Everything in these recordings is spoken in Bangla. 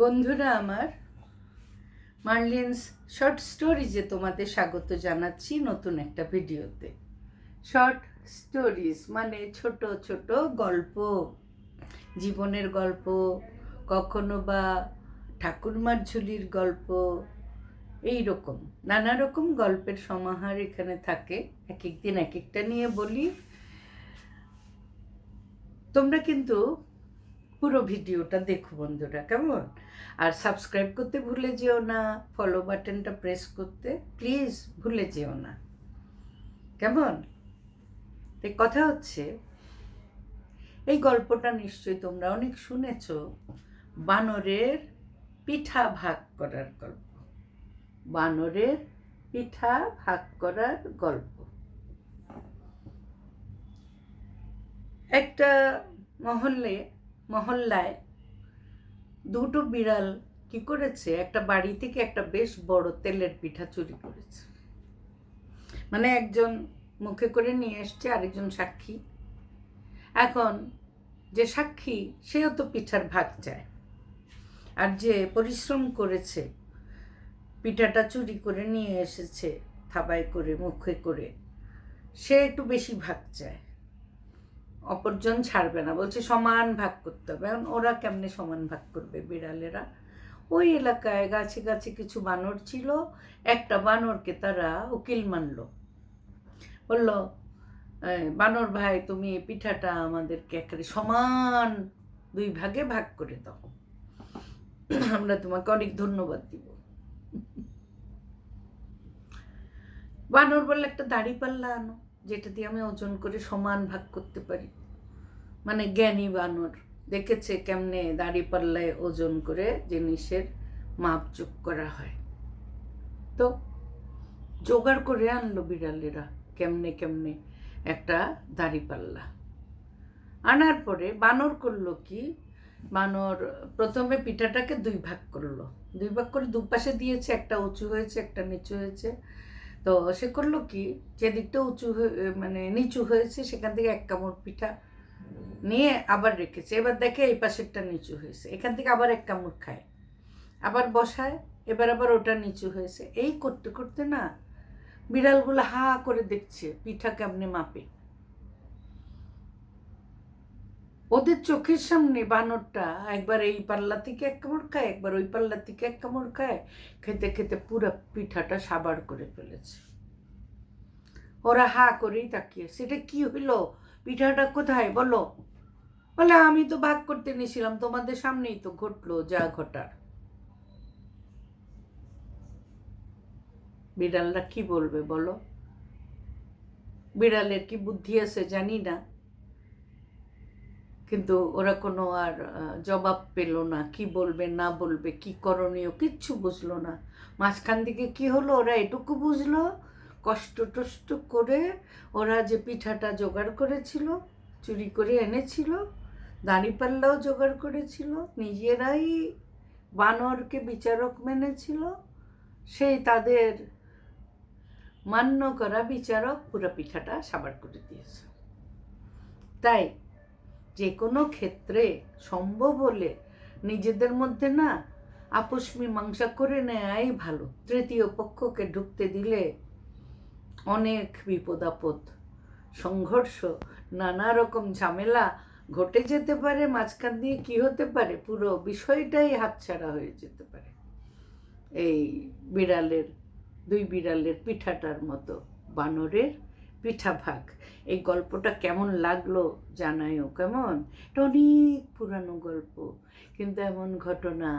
বন্ধুরা আমার, মার্লিনস শর্ট স্টোরিজে তোমাদের স্বাগত জানাচ্ছি নতুন একটা ভিডিওতে। শর্ট স্টোরিজ মানে ছোট ছোট গল্প, জীবনের গল্প, কখনো বা ঠাকুরমার ঝুলির গল্প, এই রকম। নানা রকম গল্পের সমাহার এখানে থাকে, এক এক দিন এক একটা নিয়ে বলি। তোমরা কিন্তু পুরো ভিডিওটা দেখো বন্ধুরা, কেমন? আর সাবস্ক্রাইব করতে ভুলে যেও না ফলো বাটনটা প্রেস করতে প্লিজ ভুলে যেও না। কেমন? তো কথা হচ্ছে, এই গল্পটা নিশ্চয়ই তোমরা অনেক শুনেছ, বানরের পিঠা ভাগ করার গল্প। বানরের পিঠা ভাগ করার গল্প। একটা মহল্লে মহল্লায়। দুটো বিড়াল কি করেছে? একটা বাড়ি থেকে একটা বেশ বড় তেলের পিঠা চুরি করেছে। মানে একজন মুখে করে নিয়ে এসছে, আরেকজন সাক্ষী। এখন যে সাক্ষী, সেও তো পিঠার ভাগ চায়। আর যে পরিশ্রম করেছে, পিঠাটা চুরি করে নিয়ে এসেছে, থাবায় করে, মুখে করে, সে একটু বেশি ভাগ চায়। অপরজন ছাড়বে না। বলছে সমান ভাগ করতে হবে। এখন ওরা কেমনে সমান ভাগ করবে বিড়ালেরা? ওই এলাকায় গাছে গাছে কিছু বানর ছিল। একটা বানরকে তারা উকিল মানল। বলল "এই, বানর ভাই তুমি এই পিঠাটা আমাদেরকে একেবারে সমান দুই ভাগে ভাগ করে দাও। আমরা তোমাকে অনেক ধন্যবাদ দিব। বানর বললে একটা দাড়ি পাল্লা আনো। যেটা দিয়ে আমি ওজন করে সমান ভাগ করতে পারি। মানে জ্ঞানী বানর দেখেছে কেমনে দাড়ি পাল্লায় ওজন করে জিনিসের মাপচুপ করা হয়। তো জোগাড় করে আনলো বিড়ালেরা কেমনে কেমনে একটা দাড়ি পাল্লা। আনার পরে বানর করল কি? বানর প্রথমে পিঠাটাকে দুই ভাগ করল। দুই ভাগ করে দুপাশে দিয়েছে, একটা উঁচু হয়েছে, একটা নিচু হয়েছে। তো সে করল কি? যেদিকটা উঁচু হয়ে মানে নিচু হয়েছে, সেখান থেকে এক কামড় পিঠা নিয়ে আবার রেখেছে। এবার দেখে এই পাশেরটা নিচু হয়েছে। এখান থেকে আবার এক কামড় খায়। আবার বসায়, এবার আবার ওটা নিচু হয়েছে। এই করতে করতে না বিড়ালগুলো হা করে দেখছে পিঠা কেমনে মাপে। ওদের চোখের সামনে বানরটা একবার এই পাল্লা থেকে এক কামড় খায়, একবার ওই পাল্লা থেকে এক কামড় খায়, খেতে খেতে পুরো পিঠাটা সাবার করে ফেলেছে। ওরা হা করেই তাকিয়ে সেটা কি হইল পিঠাটা কোথায়? বলো। বলে, আমি তো ভাগ করতে নিয়েছিলাম তোমাদের সামনেই তো ঘটলো যা ঘটার। বিড়ালরা কি বলবে বলো? বিড়ালের কি বুদ্ধি আছে জানি না। কিন্তু ওরা কোনো আর জবাব পেল না। কি বলবে, না বলবে, কি করণীয়, কিচ্ছু বুঝলো না। মাঝখান দিকে কি হলো, ওরা এটুকু বুঝলো। কষ্ট টষ্ট করে ওরা যে পিঠাটা জোগাড় করেছিল, চুরি করে এনেছিল দাঁড়িপাল্লাও জোগাড় করেছিল, নিজেরাই বানরকে বিচারক মেনেছিল, সেই তাদের মান্য করা বিচারক পুরো পিঠাটা সাবার করে দিয়েছে। তাই যে কোনো ক্ষেত্রে সম্ভব হলে নিজেদের মধ্যে না আপোষ মীমাংসা করে নেয়াই ভালো। তৃতীয় পক্ষকে ঢুকতে দিলে অনেক বিপদ আপদ, সংঘর্ষ, নানা রকম ঝামেলা ঘটে যেতে পারে, মাঝখান দিয়ে কি হতে পারে, পুরো বিষয়টাই হাতছাড়া হয়ে যেতে পারে। এই বিড়ালের, দুই বিড়ালের পিঠাটার মতো বানরের পিঠা ভাগ। এই গল্পটা কেমন লাগল জানায়ও, কেমন? এটা অনেক পুরানো গল্প, কিন্তু এমন ঘটনা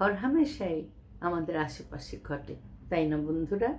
হরহামেশাই আমাদের আশেপাশে ঘটে, তাই না বন্ধুরা?